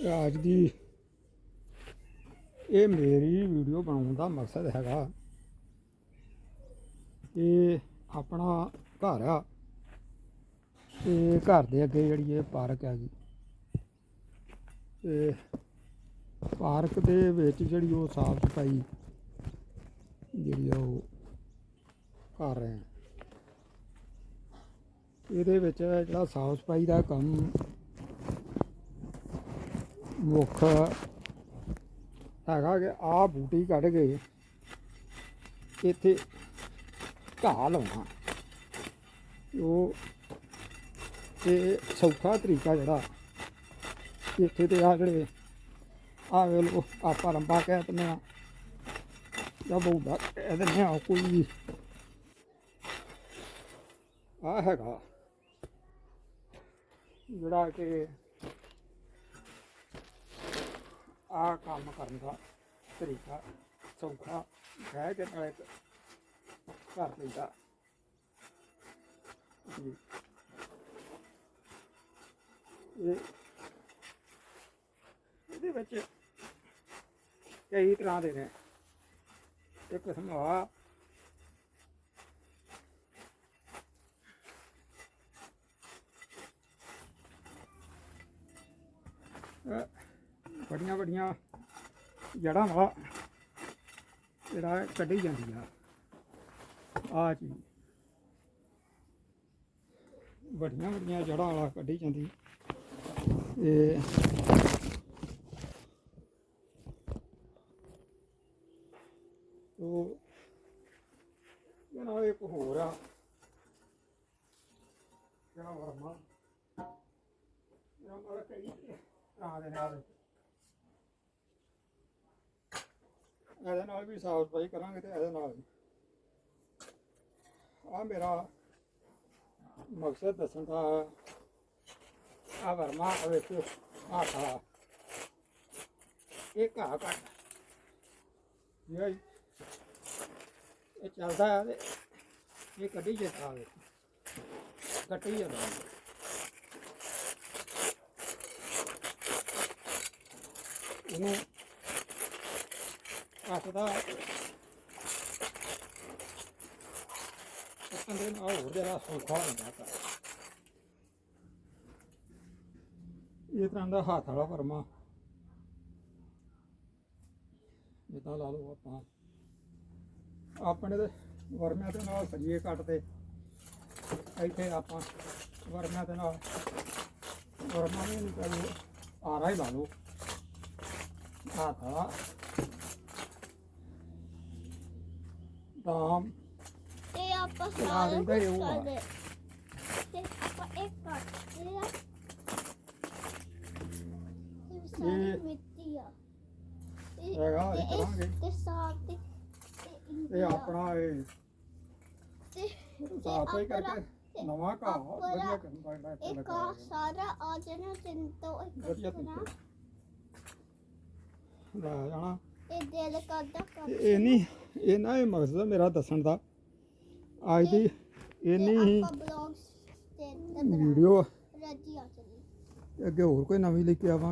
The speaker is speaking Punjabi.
ਇਹ ਅੱਜ ਦੀ। ਇਹ ਮੇਰੀ ਵੀਡੀਓ ਬਣਾਉਣ ਦਾ ਮਕਸਦ ਹੈਗਾ ਇਹ ਆਪਣਾ ਘਰ ਆ ਤੇ ਘਰ ਦੇ ਅੱਗੇ ਜਿਹੜੀ ਇਹ ਪਾਰਕ ਹੈਗੀ। ਤੇ ਪਾਰਕ ਦੇ ਵਿੱਚ ਜਿਹੜੀ ਉਹ ਸਾਫ਼ ਸਫ਼ਾਈ ਜਿਹੜੀ ਆ ਉਹ ਕਰ ਰਹੇ ਆ। ਇਹਦੇ ਵਿੱਚ ਜਿਹੜਾ ਸਾਫ਼ ਸਫ਼ਾਈ ਦਾ ਕੰਮ ਮੁੱਖ ਹੈਗਾ ਕਿ ਆਹ ਬੂਟੀ ਕੱਢ ਕੇ ਇੱਥੇ ਘਾਹ ਲਾਉਣਾ। ਉਹ ਤੇ ਸੌਖਾ ਤਰੀਕਾ ਜਿਹੜਾ ਇੱਥੇ ਤੇ ਆ ਜਿਹੜੇ ਆ ਵੇ ਲੋ ਆਪਾਂ ਲੰਬਾ ਕਹਿ ਦਿੰਦੇ ਆ ਜਾਂ ਬਹੁਤਾ ਕਹਿ ਦਿੰਦੇ ਆ ਕੋਈ ਆ ਹੈਗਾ ਜਿਹੜਾ ਕਿ ਆ ਕੰਮ ਕਰਨ ਦਾ ਤਰੀਕਾ ਸੌਖਾ ਹੈ ਕਿ ਨਾਲੇ ਕਰ ਲਈਦਾ ਜੀ। ਇਹ ਇਹਦੇ ਵਿੱਚ ਕਈ ਤਰ੍ਹਾਂ ਦੇ ਨੇ। ਇੱਕ ਕਿਸਮ ਆ। ਬੜੀਆਂ ਬੜੀਆਂ ਜੜਾਂ ਵਾਲਾ ਜਿਹੜਾ ਕੱਢੀ ਜਾਂਦੀ ਆ। ਆ ਚੀਜ਼ ਬੜੀਆਂ ਬੜੀਆਂ ਜੜਾਂ ਵਾਲਾ ਕੱਢੀ ਜਾਂਦੀ। ਇਹ ਉਹ ਇਹ ਇੱਕ ਹੋਰ ਆ। ਜਿਹੜਾ ਵਰਮਾ। ਜਿਹੜਾ ਮਤਲਬ ਕਈ ਤਰ੍ਹਾਂ ਦੇ ਨਾਲ ਇਹਦੇ ਨਾਲ ਵੀ ਸਾਫ਼ ਸਫ਼ਾਈ ਕਰਾਂਗੇ ਤੇ ਇਹਦੇ ਨਾਲ ਵੀ। ਆ ਮੇਰਾ ਮਕਸਦ ਦੱਸਣ ਦਾ ਆ ਵਰਮਾ ਆ ਵੇਖੋ ਆ ਖਾ ਇਹ ਘਾਹ ਕੱਟ ਇਹ ਇਹ ਚੱਲਦਾ ਹੈ ਤੇ ਇਹ ਕੱਢੀ ਜਾਂਦਾ ਵੇ ਕੱਟੀ ਜਾਂਦਾ ਇਹਨੂੰ ਕੱਟਦਾ ਦਾ ਦੇ ਨਾਲ ਹੋਰ ਜ਼ਿਆਦਾ ਸੌਖਾ ਹੁੰਦਾ ਤਾਂ ਇਹ ਤਰ੍ਹਾਂ ਦਾ ਹੱਥ ਵਾਲਾ ਵਰਮਾ ਜਿੱਦਾਂ ਲਾ ਲਓ ਆਪਾਂ ਆਪਣੇ ਦੇ ਵਰਮਿਆਂ ਦੇ ਨਾਲ ਸਰੀਏ ਕੱਟਦੇ ਇੱਥੇ ਆਪਾਂ ਵਰਮਿਆਂ ਦੇ ਨਾਲ ਵਰਮਾ ਵੀ ਨਹੀਂ ਕਰੋ ਆਰਾ ਹੀ ਲਾ ਲਓ ਹੱਥ ਵਾਲਾ ਤਾਂ ਤੇ ਆਪਾਂ ਸਾਰਾ ਕੁਝ। ਕਰਦੇ ਤੇ ਆਪਾਂ ਇੱਕ ਕੱਟਦੇ ਆ ਸਾਰੀ ਇਹ ਮਿੱਟੀ ਆ ਹੈਗਾ, ਇਹ ਕਰਾਂਗੇ। ਤੇ ਸਾਫ਼ ਤੇ ਇਹ। ਆਪਣਾ ਇਹ ਤੇ ਸਾਫ਼ ਹੀ ਕਰਕੇ ਨਵਾਂ ਘਾਹ ਵਧੀਆ ਇੱਕ ਲਗਾਇਆ ਆ ਸਾਰਾ ਆ ਜਾਣਾ ਤਿੰਨ ਤੋਂ ਇੱਕ ਵਧੀਆ ਜਾਣਾ ਇਹ ਦਿਲ ਕਰਦਾ ਤੇ ਕਰ ਇਹ ਨਹੀਂ ਇਹ ਨਾ ਇਹ ਮਕਸਦ ਮੇਰਾ ਦੱਸਣ ਦਾ। ਅੱਜ ਦੀ ਇੰਨੀ ਹੀ ਆਪਾਂ ਬਲੌਗਸ ਤੇ ਵੀਡੀਓ ਰੱਜੀ ਆ ਚਲੀ। ਅੱਗੇ ਹੋਰ ਕੋਈ ਨਵੀਂ ਲੈ ਕੇ ਆਵਾਂ